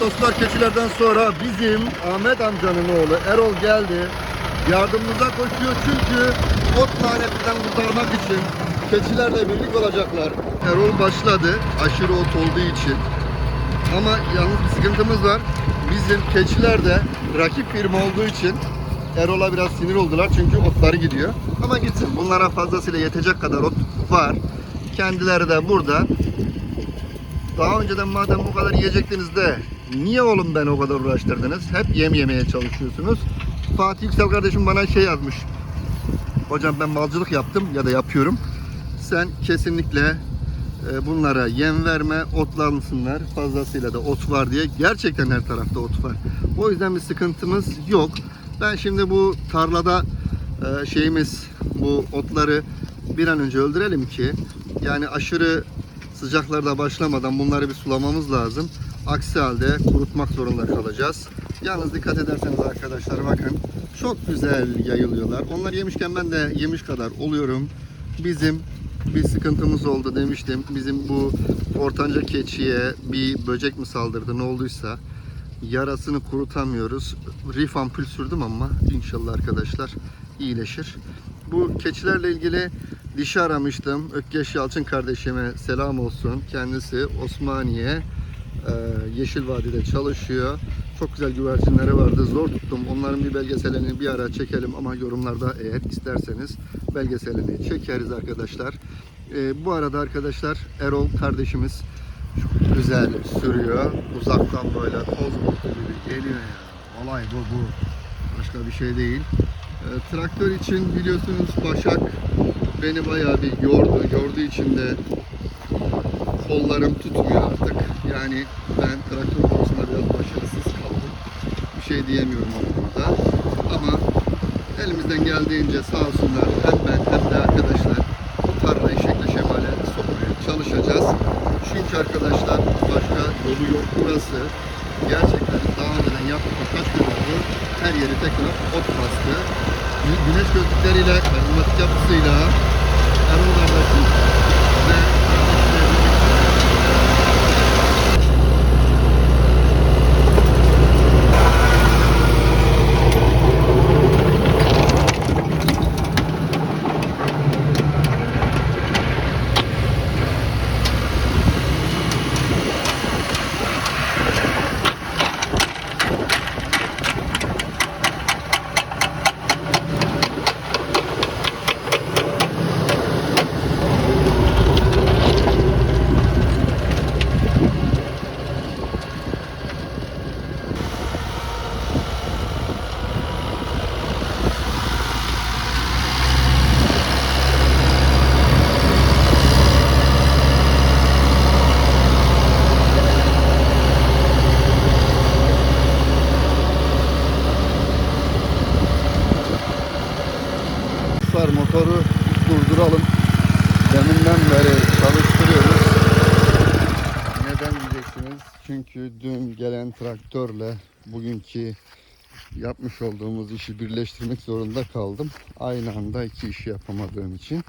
dostlar keçilerden sonra bizim Ahmet amcanın oğlu Erol geldi. Yardımımıza koşuyor çünkü ot lanetinden kurtarmak için keçilerle birlik olacaklar. Erol başladı aşırı ot olduğu için. Ama yalnız bir sıkıntımız var. Bizim keçiler de rakip firma olduğu için Erol'a biraz sinir oldular çünkü otları gidiyor. Ama gitsin. Bunlara fazlasıyla yetecek kadar ot var. Kendileri de burada. Daha önceden madem bu kadar yiyecektiniz de niye oğlum beni o kadar uğraştırdınız? Hep yem yemeye çalışıyorsunuz. Fatih Yüksel kardeşim bana şey yazmış. Hocam ben balcılık yaptım ya da yapıyorum. Sen kesinlikle e, bunlara yem verme, otlansınlar. Fazlasıyla da ot var diye. Gerçekten her tarafta ot var. O yüzden bir sıkıntımız yok. Ben şimdi bu tarlada e, şeyimiz bu otları bir an önce öldürelim ki yani aşırı sıcaklarda başlamadan bunları bir sulamamız lazım. Aksi halde kurutmak zorunda kalacağız. Yalnız dikkat ederseniz arkadaşlar bakın çok güzel yayılıyorlar. Onlar yemişken ben de yemiş kadar oluyorum. Bizim bir sıkıntımız oldu demiştim. Bizim bu ortanca keçiye bir böcek mi saldırdı ne olduysa yarasını kurutamıyoruz. Rif ampul sürdüm ama inşallah arkadaşlar iyileşir. Bu keçilerle ilgili dişi aramıştım. Ökkeş Yalçın kardeşime selam olsun. Kendisi Osmaniye Yeşil Vadi'de çalışıyor. Çok güzel güvercinleri vardı. Zor tuttum. Onların bir belgeselini bir ara çekelim ama yorumlarda eğer isterseniz belgeselini çekeriz arkadaşlar. E, bu arada arkadaşlar Erol kardeşimiz çok güzel sürüyor. Uzaktan böyle toz bulutu gibi geliyor ya. Olay bu bu. Başka bir şey değil. E, traktör için biliyorsunuz Başak beni bayağı bir yordu. Yorduğu için de kollarım tutmuyor artık. Yani ben traktör konusunda biraz başarısız kaldım. Bir şey diyemiyorum o konuda. Ama elimizden geldiğince sağ olsunlar hem ben hem de arkadaşlar bu tarlayı şekle şemale sokmaya çalışacağız. Çünkü arkadaşlar başka yolu yok burası. Gerçekten daha önceden yaptık kaç gün. Her yeri tekrar ot bastı. Gü- Güneş gözlükleriyle, karizmatik yapısıyla Erol kardeşim Dostlar motoru durduralım. Deminden beri çalıştırıyoruz. Neden diyeceksiniz? Çünkü dün gelen traktörle bugünkü yapmış olduğumuz işi birleştirmek zorunda kaldım. Aynı anda iki işi yapamadığım için.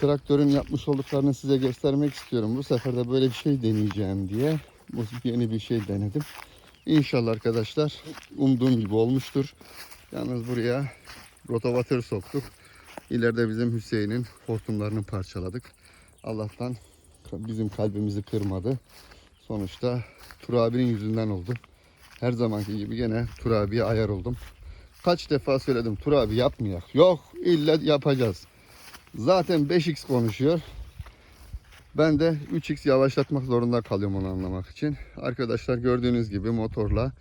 Traktörün yapmış olduklarını size göstermek istiyorum. Bu sefer de böyle bir şey deneyeceğim diye. Yeni bir şey denedim. İnşallah arkadaşlar umduğum gibi olmuştur. Yalnız buraya rotavatör soktuk. İleride bizim Hüseyin'in hortumlarını parçaladık. Allah'tan bizim kalbimizi kırmadı. Sonuçta Tur abinin yüzünden oldu. Her zamanki gibi gene Tur abiye ayar oldum. Kaç defa söyledim Tur abi yapmayak. Yok illa yapacağız. Zaten 5x konuşuyor. Ben de 3x yavaşlatmak zorunda kalıyorum onu anlamak için. Arkadaşlar gördüğünüz gibi motorla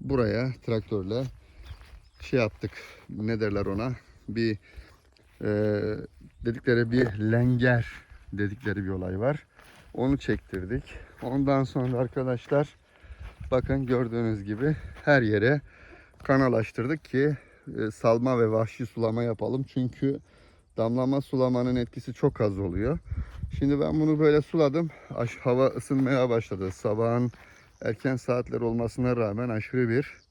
buraya traktörle şey yaptık. Ne derler ona? Bir e, dedikleri bir lenger dedikleri bir olay var. Onu çektirdik. Ondan sonra arkadaşlar bakın gördüğünüz gibi her yere kanalaştırdık ki e, salma ve vahşi sulama yapalım. Çünkü damlama sulamanın etkisi çok az oluyor. Şimdi ben bunu böyle suladım. Hava ısınmaya başladı. Sabahın erken saatler olmasına rağmen aşırı bir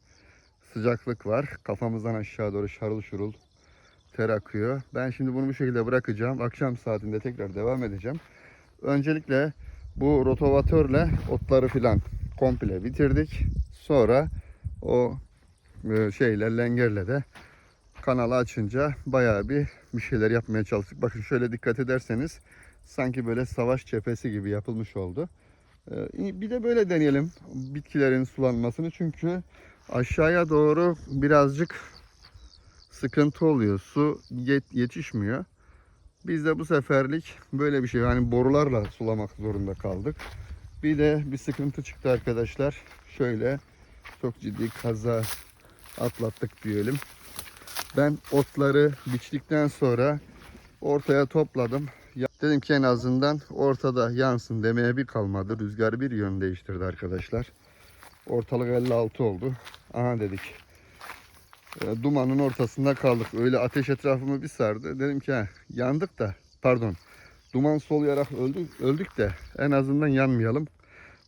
sıcaklık var. Kafamızdan aşağı doğru şarıl şurul ter akıyor. Ben şimdi bunu bu şekilde bırakacağım. Akşam saatinde tekrar devam edeceğim. Öncelikle bu rotovatörle otları filan komple bitirdik. Sonra o e, şeyle lengerle de kanalı açınca bayağı bir bir şeyler yapmaya çalıştık. Bakın şöyle dikkat ederseniz sanki böyle savaş cephesi gibi yapılmış oldu. Ee, Bir de böyle deneyelim bitkilerin sulanmasını çünkü aşağıya doğru birazcık sıkıntı oluyor. Su yet- yetişmiyor. Biz de bu seferlik böyle bir şey yani borularla sulamak zorunda kaldık. Bir de bir sıkıntı çıktı arkadaşlar. Şöyle çok ciddi kaza atlattık diyelim. Ben otları biçtikten sonra ortaya topladım. Dedim ki en azından ortada yansın demeye bir kalmadı. Rüzgar bir yön değiştirdi arkadaşlar. Ortalık 56 oldu. Aha dedik. E, dumanın ortasında kaldık. Öyle ateş etrafımı bir sardı. Dedim ki "Ha, yandık da pardon. Duman soluyarak öldük, öldük de en azından yanmayalım.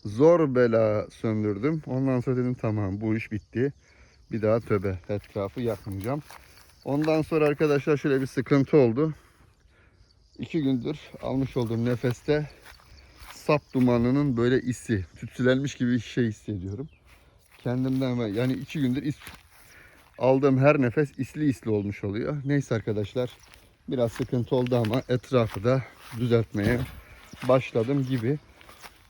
Zor bela söndürdüm. Ondan sonra dedim tamam bu iş bitti. Bir daha töbe etrafı yakmayacağım. Ondan sonra arkadaşlar şöyle bir sıkıntı oldu. İki gündür almış olduğum nefeste sap dumanının böyle isi, tütsülenmiş gibi bir şey hissediyorum. Kendimden ve yani iki gündür is, aldığım her nefes isli isli olmuş oluyor. Neyse arkadaşlar biraz sıkıntı oldu ama etrafı da düzeltmeye başladım gibi.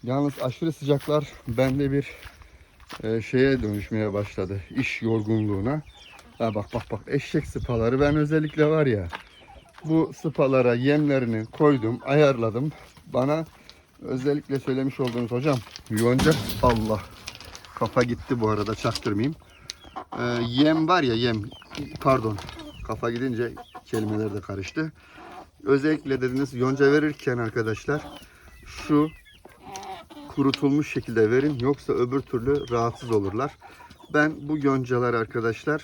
Yalnız aşırı sıcaklar bende bir e, şeye dönüşmeye başladı. İş yorgunluğuna. Ha bak bak bak eşek sıpaları ben özellikle var ya bu sıpalara yemlerini koydum, ayarladım. Bana özellikle söylemiş olduğunuz hocam yonca Allah kafa gitti bu arada çaktırmayayım. Ee, yem var ya yem pardon kafa gidince kelimeler de karıştı. Özellikle dediniz yonca verirken arkadaşlar şu kurutulmuş şekilde verin yoksa öbür türlü rahatsız olurlar. Ben bu yoncalar arkadaşlar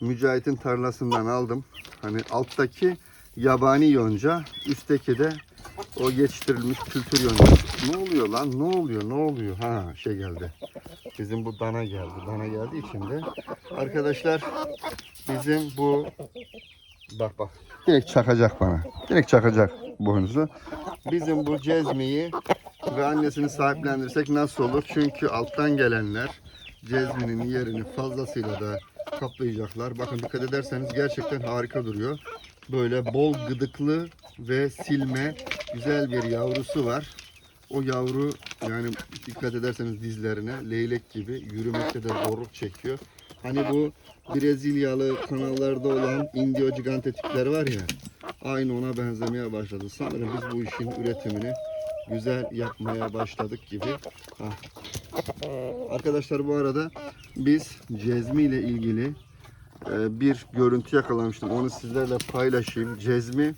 Mücahit'in tarlasından aldım. Hani alttaki yabani yonca, üstteki de o yetiştirilmiş kültür yoncası. Ne oluyor lan? Ne oluyor? Ne oluyor? Ha şey geldi. Bizim bu dana geldi. Dana geldiği için de arkadaşlar bizim bu bak bak direkt çakacak bana. Direkt çakacak boynuzu. Bizim bu cezmiyi ve annesini sahiplendirsek nasıl olur? Çünkü alttan gelenler cezminin yerini fazlasıyla da kaplayacaklar. Bakın dikkat ederseniz gerçekten harika duruyor. Böyle bol gıdıklı ve silme güzel bir yavrusu var. O yavru yani dikkat ederseniz dizlerine leylek gibi yürümekte de zorluk çekiyor. Hani bu Brezilyalı kanallarda olan indio gigante tipler var ya aynı ona benzemeye başladı. Sanırım biz bu işin üretimini güzel yapmaya başladık gibi. Hah. Arkadaşlar bu arada biz cezmi ile ilgili e, bir görüntü yakalamıştım. Onu sizlerle paylaşayım. Cezmi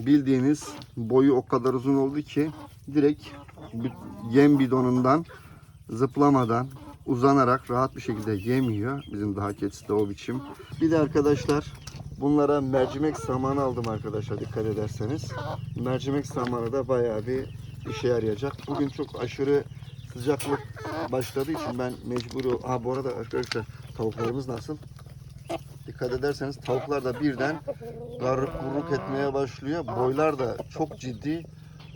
bildiğiniz boyu o kadar uzun oldu ki direkt yem bidonundan zıplamadan uzanarak rahat bir şekilde yemiyor. Bizim daha keçisi de o biçim. Bir de arkadaşlar bunlara mercimek samanı aldım arkadaşlar dikkat ederseniz. Mercimek samanı da bayağı bir işe yarayacak. Bugün çok aşırı sıcaklık başladığı için ben mecbur... Ha bu arada arkadaşlar tavuklarımız nasıl? Dikkat ederseniz tavuklar da birden garruk gurruk etmeye başlıyor. Boylar da çok ciddi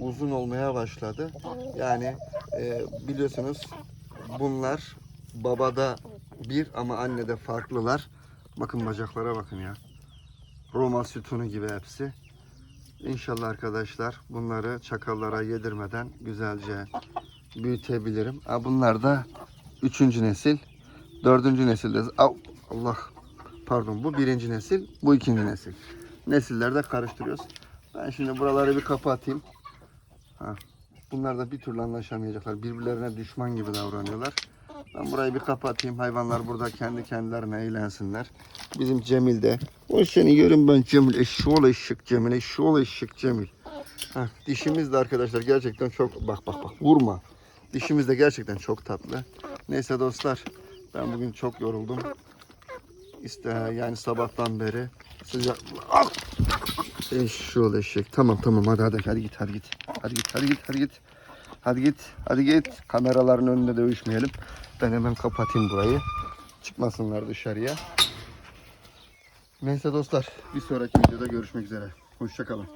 uzun olmaya başladı. Yani e, biliyorsunuz bunlar babada bir ama annede farklılar. Bakın bacaklara bakın ya. Roma sütunu gibi hepsi. İnşallah arkadaşlar bunları çakallara yedirmeden güzelce büyütebilirim. Bunlar da üçüncü nesil. Dördüncü nesilde. Allah pardon bu birinci nesil. Bu ikinci nesil. Nesillerde karıştırıyoruz. Ben şimdi buraları bir kapatayım. Ha, bunlar da bir türlü anlaşamayacaklar. Birbirlerine düşman gibi davranıyorlar. Ben burayı bir kapatayım. Hayvanlar burada kendi kendilerine eğlensinler. Bizim Cemil de. O seni görün ben Cemil. Eşşoğlu eşek Cemil. Eşşoğlu eşek Cemil. Heh, dişimiz de arkadaşlar gerçekten çok bak bak bak vurma. Dişimiz de gerçekten çok tatlı. Neyse dostlar ben bugün çok yoruldum. İşte yani sabahtan beri sıcak. Ah! Eşşoğlu eşek. Tamam tamam hadi hadi hadi git hadi git. Hadi git hadi git hadi git. Hadi git hadi git. Kameraların önünde dövüşmeyelim. Ben hemen kapatayım burayı. Çıkmasınlar dışarıya. Neyse dostlar bir sonraki videoda görüşmek üzere. Hoşçakalın.